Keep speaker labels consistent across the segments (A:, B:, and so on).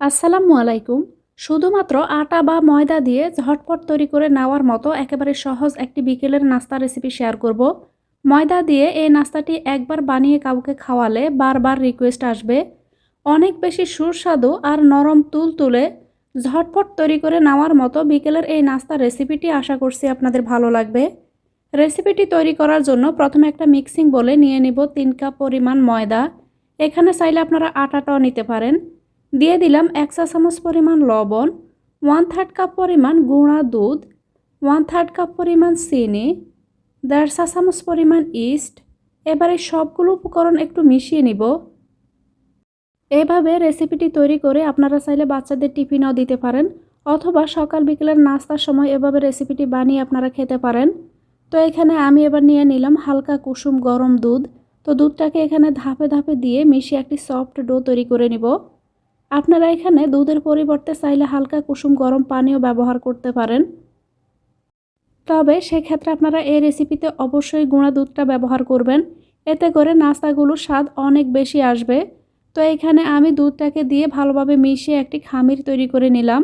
A: আসসালামু আলাইকুম। শুধুমাত্র আটা বা ময়দা দিয়ে ঝটপট তৈরি করে নেওয়ার মতো একেবারে সহজ একটি বিকেলের নাস্তা রেসিপি শেয়ার করব। ময়দা দিয়ে এই নাস্তাটি একবার বানিয়ে কাউকে খাওয়ালে বারবার রিকোয়েস্ট আসবে। অনেক বেশি সুস্বাদু আর নরম তুল তুলে ঝটপট তৈরি করে নেওয়ার মতো বিকেলের এই নাস্তা রেসিপিটি আশা করছি আপনাদের ভালো লাগবে। রেসিপিটি তৈরি করার জন্য প্রথমে একটা মিক্সিং বলে নিয়ে নিব তিন কাপ পরিমাণ ময়দা। এখানে চাইলে আপনারা আটাটাও নিতে পারেন। দিয়ে দিলাম এক চা চামচ পরিমাণ লবণ ওয়ান থার্ড কাপ পরিমাণ গুঁড়া দুধ ওয়ান থার্ড কাপ পরিমাণ চিনি, দেড় চা চামচ পরিমাণ ইস্ট এবারে সবগুলো উপকরণ একটু মিশিয়ে নিব। এভাবে রেসিপিটি তৈরি করে আপনারা চাইলে বাচ্চাদের টিফিনও দিতে পারেন, অথবা সকাল বিকেলের নাস্তার সময় এভাবে রেসিপিটি বানিয়ে আপনারা খেতে পারেন। তো এখানে আমি এবার নিয়ে নিলাম হালকা কুসুম গরম দুধ। তো দুধটাকে এখানে ধাপে ধাপে দিয়ে মিশিয়ে একটি সফট ডো তৈরি করে নিব। আপনারা এখানে দুধের পরিবর্তে চাইলে হালকা কুসুম, গরম পানিও ব্যবহার করতে পারেন। তবে সেক্ষেত্রে আপনারা এই রেসিপিতে অবশ্যই গুঁড়া দুধটা ব্যবহার করবেন। এতে করে নাস্তাগুলোর স্বাদ অনেক বেশি আসবে। তো এখানে আমি দুধটাকে দিয়ে ভালোভাবে মিশিয়ে একটি খামির তৈরি করে নিলাম।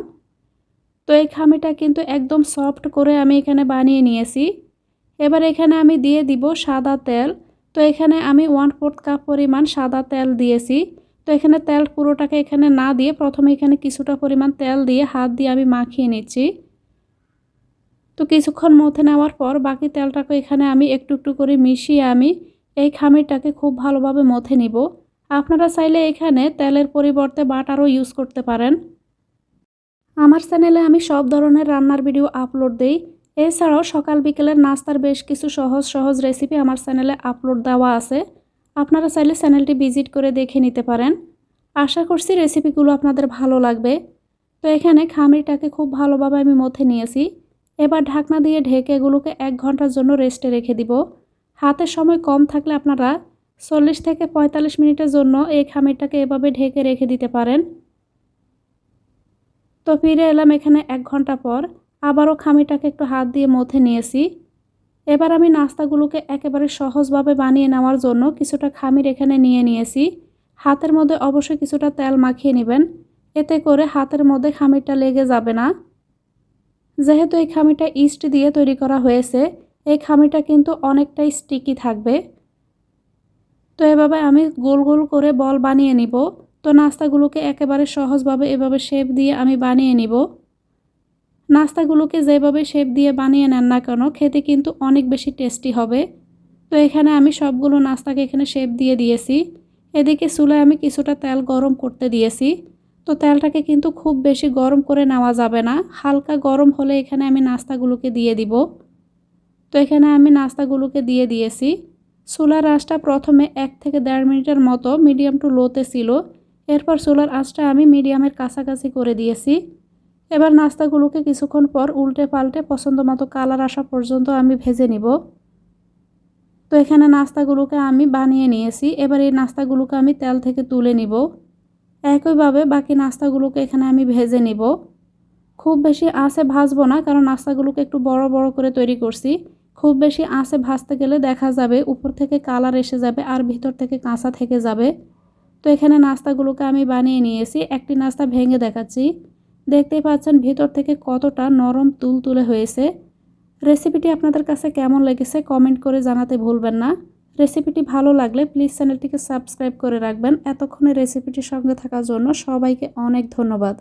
A: তো এই খামিটা কিন্তু একদম সফট করে আমি এখানে বানিয়ে নিয়েছি। এবার এখানে আমি দিয়ে দিব সাদা তেল। তো এখানে আমি ওয়ান ফোর্থ কাপ পরিমাণ সাদা তেল দিয়েছি। তো এখানে তেল পুরোটাকে এখানে না দিয়ে প্রথমে এখানে কিছুটা পরিমাণ তেল দিয়ে হাত দিয়ে আমি মাখিয়ে নিচ্ছি। তো কিছুক্ষণ মধ্যে নেওয়ার পর বাকি তেলটাকে এখানে আমি একটু একটু করে মিশিয়ে আমি এই খামিরটাকে খুব ভালোভাবে মথে নিব। আপনারা চাইলে এখানে তেলের পরিবর্তে বাটারও ইউজ করতে পারেন। আমার চ্যানেলে আমি সব ধরনের রান্নার ভিডিও আপলোড দিই। এছাড়াও সকাল বিকেলের নাস্তার বেশ কিছু সহজ সহজ রেসিপি আমার চ্যানেলে আপলোড দেওয়া আছে। আপনারা চাইলে চ্যানেলটি ভিজিট করে দেখে নিতে পারেন। আশা করছি রেসিপিগুলো আপনাদের ভালো লাগবে। তো এখানে খামিরটাকে খুব ভালোভাবে আমি মথে নিয়েছি। এবার ঢাকনা দিয়ে ঢেকে এগুলোকে এক ঘণ্টার জন্য রেস্টে রেখে দিব। হাতের সময় কম থাকলে আপনারা চল্লিশ থেকে পঁয়তাল্লিশ মিনিটের জন্য এই খামিরটাকে এভাবে ঢেকে রেখে দিতে পারেন। তো ফিরে এলাম এখানে এক ঘণ্টা পর। আবারও খামিরটাকে একটু হাত দিয়ে মথে নিয়েছি। এবার আমি নাস্তাগুলোকে একেবারে সহজভাবে বানিয়ে নেওয়ার জন্য কিছুটা খামির এখানে নিয়ে নিয়েছি। হাতের মধ্যে অবশ্যই কিছুটা তেল মাখিয়ে নেবেন। এতে করে হাতের মধ্যে খামিরটা লেগে যাবে না। যেহেতু এই খামিটা ইস্ট দিয়ে তৈরি করা হয়েছে, এই খামিটা কিন্তু অনেকটাই স্টিকি থাকবে। তো এভাবে আমি গোল গোল করে বল বানিয়ে নিব। তো নাস্তাগুলোকে একেবারে সহজভাবে এভাবে শেপ দিয়ে আমি বানিয়ে নিব। নাস্তাগুলোকে যেভাবে শেপ দিয়ে বানিয়ে নেন না কেন, খেতে কিন্তু অনেক বেশি টেস্টি হবে। তো এখানে আমি সবগুলো নাস্তাকে এখানে শেপ দিয়ে দিয়েছি। এদিকে চুলায় আমি কিছুটা তেল গরম করতে দিয়েছি। তো তেলটাকে কিন্তু খুব বেশি গরম করে নেওয়া যাবে না। হালকা গরম হলে এখানে আমি নাস্তাগুলোকে দিয়ে দিব। তো এখানে আমি নাস্তাগুলোকে দিয়ে দিয়েছি। চুলার আঁচটা প্রথমে এক থেকে দেড় মিনিটের মতো মিডিয়াম টু লোতে ছিল। এরপর চুলার আঁচটা আমি মিডিয়ামের কাছাকাছি করে দিয়েছি। এবার নাস্তাগুলোকে কিছুক্ষণ পর উল্টে পাল্টে পছন্দ মতো কালার আসা পর্যন্ত আমি ভেজে নিব। তো এখানে নাস্তাগুলোকে আমি বানিয়ে নিয়েছি। এবার এই নাস্তাগুলোকে আমি তেল থেকে তুলে নিব। একইভাবে বাকি নাস্তাগুলোকে এখানে আমি ভেজে নিব। খুব বেশি আঁচে ভাজবো না, কারণ নাস্তাগুলোকে একটু বড় বড় করে তৈরি করছি। খুব বেশি আঁচে ভাজতে গেলে দেখা যাবে উপর থেকে কালার এসে যাবে আর ভিতর থেকে কাঁচা থেকে যাবে। তো এখানে নাস্তাগুলোকে আমি বানিয়ে নিয়েছি। একটি নাস্তা ভেঙে দেখাচ্ছি। দেখতেই পাচ্ছেন ভিতর থেকে কতটা নরম তুল তুলে হয়েছে। রেসিপিটি আপনাদের কাছে কেমন লেগেছে কমেন্ট করে জানাতে ভুলবেন না। রেসিপিটি ভালো লাগলে প্লিজ চ্যানেলটিকে সাবস্ক্রাইব করে রাখবেন। এতক্ষণে রেসিপিটির সঙ্গে থাকার জন্য সবাইকে অনেক ধন্যবাদ।